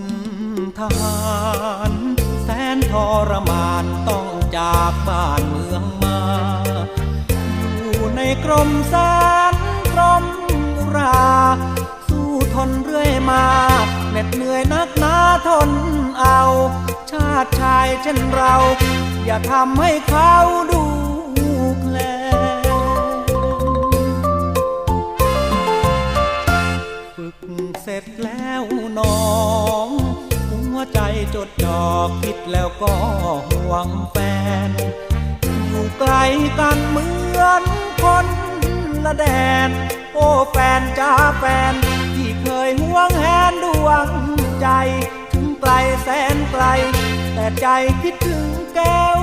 นทหารแสนทรมานต้องจากบ้านเมืองมา อยู่ในกรมสารกรมรา สู้ทนเรื่อยมาเหน็ดเหนื่อยนักหนาทนเอา ชาติชายเช่นเรา อย่าทำให้เขาดู เสร็จแล้วน้อง หัวใจจดจ่อคิดแล้วก็ห่วงแฟน อยู่ไกลกันเหมือนคนละแดน โอ้แฟนจ้าแฟน ที่เคยห่วงแหนดวงใจ ถึงไกลแสนไกล แต่ใจคิดถึงแก้ว